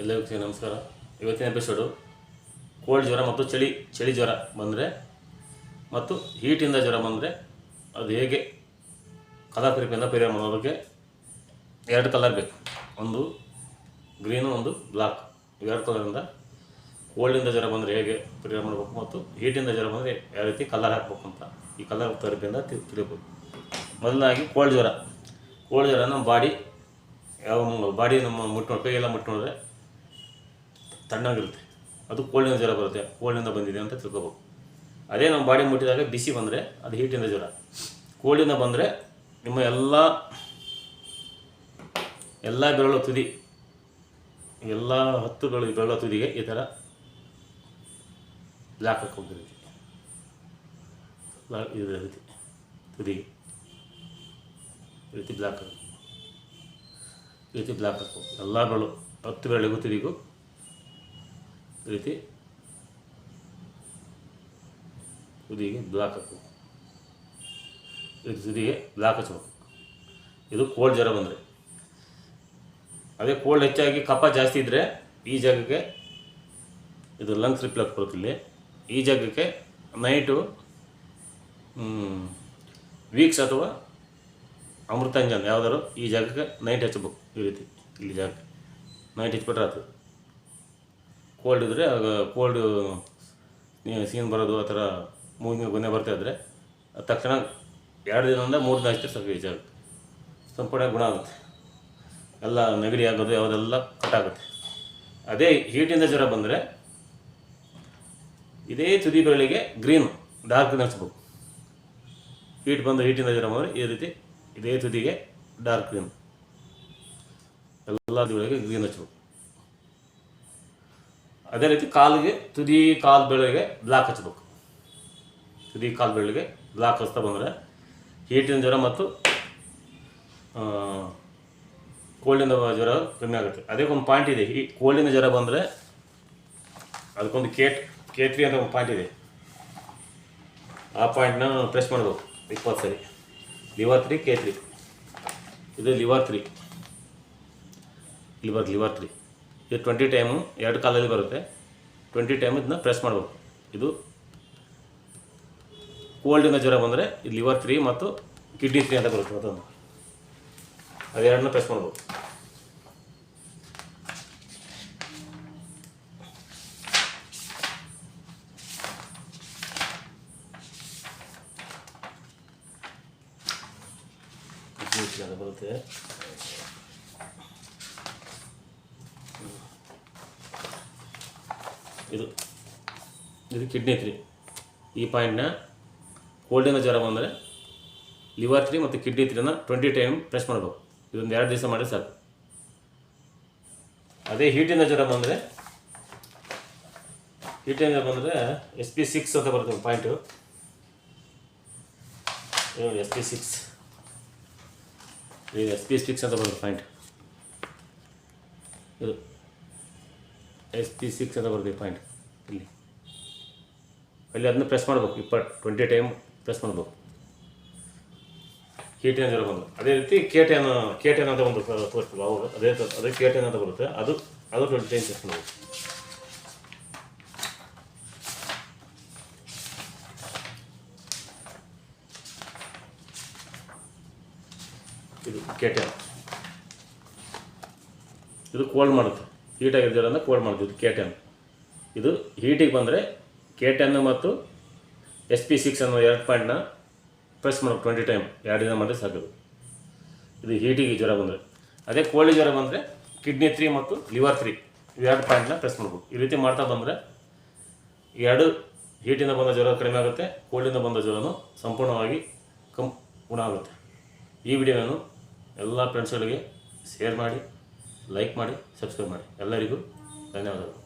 ಎಲ್ಲರಿಗೂ ನಮಸ್ಕಾರ. ಇವತ್ತಿನ ಎಪಿಸೋಡು ಕೋಲ್ಡ್ ಜ್ವರ ಮತ್ತು ಚಳಿ ಚಳಿ ಜ್ವರ ಬಂದರೆ ಮತ್ತು ಹೀಟಿಂದ ಜ್ವರ ಬಂದರೆ ಅದು ಹೇಗೆ? ಕಲರ್ ಕಲಾಕೃತಿಯಿಂದ ಪರಿಹಾರ ಮಾಡೋದಕ್ಕೆ ಎರಡು ಕಲರ್ ಬೇಕು. ಒಂದು ಗ್ರೀನು ಒಂದು ಬ್ಲಾಕ್ ಎರಡು ಕಲರಿಂದ ಕೋಲ್ಡಿಂದ ಜ್ವರ ಬಂದರೆ ಹೇಗೆ ಪರಿಹಾರ ಮಾಡಬೇಕು ಮತ್ತು ಹೀಟಿಂದ ಜ್ವರ ಬಂದರೆ ಯಾವ ರೀತಿ ಕಲರ್ ಹಾಕ್ಬೇಕು ಅಂತ ಈ ಕಲರ್ ಥೆರಪಿಯಿಂದ ತಿ ಮೊದಲಾಗಿ ಕೋಲ್ಡ್ ಜ್ವರ. ಕೋಲ್ಡ್ ಜ್ವರ ನಮ್ಮ ಬಾಡಿ ಯಾವ ಬಾಡಿ ನಮ್ಮ ಮುಟ್ಟು ಕೈಯೆಲ್ಲ ಮುಟ್ಕೊಂಡ್ರೆ ತಣ್ಣಗಿರುತ್ತೆ. ಅದು ಕೋಲ್ಡಿನ ಜ್ವರ ಬರುತ್ತೆ ಕೋಲ್ಡಿಂದ ಬಂದಿದೆ ಅಂತ ತಿಳ್ಕೊಬೇಕು ಅದೇ ನಮ್ಮ ಬಾಡಿ ಮುಟ್ಟಿದಾಗ ಬಿಸಿ ಬಂದರೆ ಅದು ಹೀಟಿಂದ ಜ್ವರ. ಕೋಲ್ಡಿಂದ ಬಂದರೆ ನಿಮ್ಮ ಎಲ್ಲ ಎಲ್ಲ ಬೆರಳು ತುದಿ, ಎಲ್ಲ ಹತ್ತು ಬೆರಳು ತುದಿಗೆ ಈ ಥರ ಬ್ಲ್ಯಾಕ್ ಹಾಕ್ಬೇಕು ಈ ರೀತಿ ತುದಿಗೆ. ಈ ರೀತಿ ಬ್ಲ್ಯಾಕ್ ಹಾಕಿ ಈ ರೀತಿ ಬ್ಲ್ಯಾಕ್ ಹಾಕೋ ಎಲ್ಲ ಬೆರಳು, ಹತ್ತು ಬೆರಳಿಗೂ ತುದಿಗೂ ರೀತಿ? ತುದಿಗೆ ಬ್ಲಾಕ್ ಹಾಕಬೇಕು. ಇದು ತುದಿಗೆ ಬ್ಲಾಕ್ ಹಚ್ಬೇಕು. ಇದು ಕೋಲ್ಡ್ ಜ್ವರ ಬಂದರೆ. ಅದೇ ಕೋಲ್ಡ್ ಹೆಚ್ಚಾಗಿ ಕಫ ಜಾಸ್ತಿ ಇದ್ದರೆ ಈ ಜಾಗಕ್ಕೆ ಇದು ಲಂಗ್ಸ್ ರಿಪ್ಲಕ್ ಬರುತ್ತಿಲ್ಲ ಈ ಜಾಗಕ್ಕೆ ನೈಟು ವೀಕ್ಸ್ ಅಥವಾ ಅಮೃತಾಂಜನ್ ಯಾವ್ದಾದ್ರು ಈ ಜಾಗಕ್ಕೆ ನೈಟ್ ಹಚ್ಚಬೇಕು ಈ ರೀತಿ. ಇಲ್ಲಿ ಜಾಗಕ್ಕೆ. ನೈಟ್ ಹಚ್ಬಿಟ್ರೆ ಆಯ್ತು ಕೋಲ್ಡ್ ಇದ್ದರೆ ಆಗ ಕೋಲ್ಡು ಸೀನ್ ಬರೋದು ಆ ಥರ ಮೂಗಿನ ಗೊನೆ ಬರ್ತಾ ಇದ್ದರೆ ತಕ್ಷಣ ಎರಡು ದಿನದಿಂದ ಮೂರು ದಿನ ಅಷ್ಟೇ ಸ್ವಲ್ಪ ಹೆಚ್ಚಾಗುತ್ತೆ ಸಂಪೂರ್ಣ ಗುಣ ಆಗುತ್ತೆ. ಎಲ್ಲ ನೆಗಡಿ ಆಗೋದು, ಯಾವುದೆಲ್ಲ ಕಟ್ಟಾಗುತ್ತೆ ಅದೇ ಹೀಟಿಂದ ಜ್ವರ ಬಂದರೆ ಇದೇ ತುದಿ ಬೆರಳಿಗೆ ಗ್ರೀನ್ ಡಾರ್ಕ್ ಹಚ್ಬೇಕು ಹೀಟ್ ಬಂದು ಹೀಟಿಂದ ಜ್ವರ ಬಂದರೆ ಈ ರೀತಿ ಇದೇ ತುದಿಗೆ ಡಾರ್ಕ್ ಗ್ರೀನ್ ಎಲ್ಲ ತುದಿಗಳಿಗೆ ಗ್ರೀನ್ ಹಚ್ಬೇಕು. ಅದೇ ರೀತಿ ಕಾಲಿಗೆ ತುದಿ ಕಾಲು ಬೆಳಗ್ಗೆ ಬ್ಲಾಕ್ ಹಚ್ಚಬೇಕು ತುದಿ ಕಾಲು ಬೆಳಗ್ಗೆ ಬ್ಲಾಕ್ ಹಚ್ತಾ ಬಂದರೆ ಹೀಟಿನ ಜ್ವರ ಮತ್ತು ಕೋಲ್ಡಿನ ಜ್ವರ ಕಮ್ಮಿ ಆಗುತ್ತೆ. ಅದೇ ಒಂದು ಪಾಯಿಂಟ್ ಇದೆ. ಈ ಕೋಲ್ಡಿನ ಜ್ವರ ಬಂದರೆ ಅದಕ್ಕೊಂದು ಕೇಟ್ ಕೆ ತ್ರೀ ಅಂತ ಒಂದು ಪಾಯಿಂಟ್ ಇದೆ. ಆ ಪಾಯಿಂಟ್ನ ಪ್ರೆಸ್ ಮಾಡಬೇಕು. ಇಪ್ಪತ್ತು ಸರಿ. ಲಿವರ್ ತ್ರೀ ಕೆ ತ್ರೀ ಇದು liver three liver liver three ಇದು ಟ್ವೆಂಟಿ ಟೈಮು ಎರಡು ಕಾಲಲ್ಲಿ ಬರುತ್ತೆ. ಟ್ವೆಂಟಿ ಟೈಮ್ ಇದನ್ನ ಪ್ರೆಸ್ ಮಾಡಬೇಕು. ಇದು ಕೋಲ್ಡಿನ ಜ್ವರ ಬಂದರೆ ಇದು ಲಿವರ್ ತ್ರೀ ಮತ್ತು ಕಿಡ್ನಿ ತ್ರೀ ಅಂತ ಬರುತ್ತೆ ಮತ್ತೊಂದು. ಅದೆರಡನ್ನ ಪ್ರೆಸ್ ಅಂತ ಬರುತ್ತೆ. ಇದು ಇದು ಕಿಡ್ನಿ ತ್ರೀ ಈ ಪಾಯಿಂಟ್ನ ಕೋಲ್ಡಿನ ಜ್ವರ ಬಂದರೆ ಲಿವರ್ ತ್ರೀ ಮತ್ತು ಕಿಡ್ನಿ ತ್ರೀನ ಟ್ವೆಂಟಿ ಟೈಮ್ ಪ್ರೆಸ್ ಮಾಡಬೇಕು. ಇದೊಂದು ಎರಡು ದಿವಸ ಮಾಡಿದ್ರೆ ಸಾಕು. ಅದೇ ಹೀಟಿನ ಜ್ವರ ಬಂದರೆ ಹೀಟಿನ ಜ್ವರ ಬಂದರೆ ಎಸ್ ಪಿ ಸಿಕ್ಸ್ ಅಂತ ಬರುತ್ತೆ ಪಾಯಿಂಟು ಎಸ್ ಪಿ ಸಿಕ್ಸ್ ಇದು ಎಸ್ ಪಿ ಸಿಕ್ಸ್ ಅಂತ ಬರುತ್ತೆ ಪಾಯಿಂಟ್ ಇದು. ಎಸ್ ಪಿ ಸಿಕ್ಸ್ ಅಂತ ಬರುತ್ತೆ ಪಾಯಿಂಟ್ ಇಲ್ಲಿ. ಅಲ್ಲಿ ಅದನ್ನ ಪ್ರೆಸ್ ಮಾಡಬೇಕು. ಇಪ್ಪತ್ತು ಟ್ವೆಂಟಿ ಟೈಮ್ ಪ್ರೆಸ್ ಮಾಡಬೇಕು. ಎನ್ ಜೀರೋ ಬಂದು. ಅದೇ ರೀತಿ ಕೇಟೆನ್ ಕೇಟೆನ್ ಅಂತ ಒಂದು ತೋರಿಸ್ತೀವಿ. ಅವರು ಅದೇ ಅದೇ ಕೆ ಟಿ ಎನ್ ಅಂತ ಬರುತ್ತೆ. ಅದು ಅದು ಟ್ವೆಂಟಿ ಟೈಮ್ ಪ್ರೆಸ್ ಮಾಡಬೇಕು. ಇದು ಕೆ ಟಿ ಎನ್ ಇದು ಕೋಲ್ಡ್ ಮಾಡುತ್ತೆ. ಹೀಟ್ ಆಗಿರೋದ್ರಿಂದ ಕೋಡ್ ಮಾಡ್ತೀವಿ ಇದು ಕೇಟೆನ್ ಇದು ಹೀಟಿಗೆ ಬಂದರೆ ಕೆ ಟೆನ್ನು ಮತ್ತು ಎಸ್ ಪಿ ಸಿಕ್ಸ್ ಅನ್ನೋ ಎರಡು ಪಾಯಿಂಟ್ನ ಪ್ರೆಸ್ ಮಾಡಬೇಕು ಟ್ವೆಂಟಿ ಟೈಮ್ ಎರಡು ದಿನ ಮಾಡಿದ್ರೆ ಸಾಕು ಇದು ಹೀಟಿಗೆ ಜ್ವರ ಬಂದರೆ. ಅದೇ ಕೋಲ್ಡ್ ಜ್ವರ ಬಂದರೆ ಕಿಡ್ನಿ ತ್ರೀ ಮತ್ತು ಲಿವರ್ ತ್ರೀ ಎರಡು ಪಾಯಿಂಟ್ನ ಪ್ರೆಸ್ ಮಾಡ್ಬೋದು. ಈ ರೀತಿ ಮಾಡ್ತಾ ಬಂದರೆ ಎರಡು ಹೀಟಿಂದ ಬಂದ ಜ್ವರ ಕಡಿಮೆ ಆಗುತ್ತೆ ಕೋಲ್ಡಿಂದ ಬಂದ ಜ್ವರನೂ ಸಂಪೂರ್ಣವಾಗಿ ಕಂ ಗುಣ ಆಗುತ್ತೆ. ಈ ವಿಡಿಯೋವನ್ನು ಎಲ್ಲ ಫ್ರೆಂಡ್ಸ್ಗಳಿಗೆ ಶೇರ್ ಮಾಡಿ ಲೈಕ್ ಮಾಡಿ ಸಬ್ಸ್ಕ್ರೈಬ್ ಮಾಡಿ. ಎಲ್ಲರಿಗೂ ಧನ್ಯವಾದಗಳು.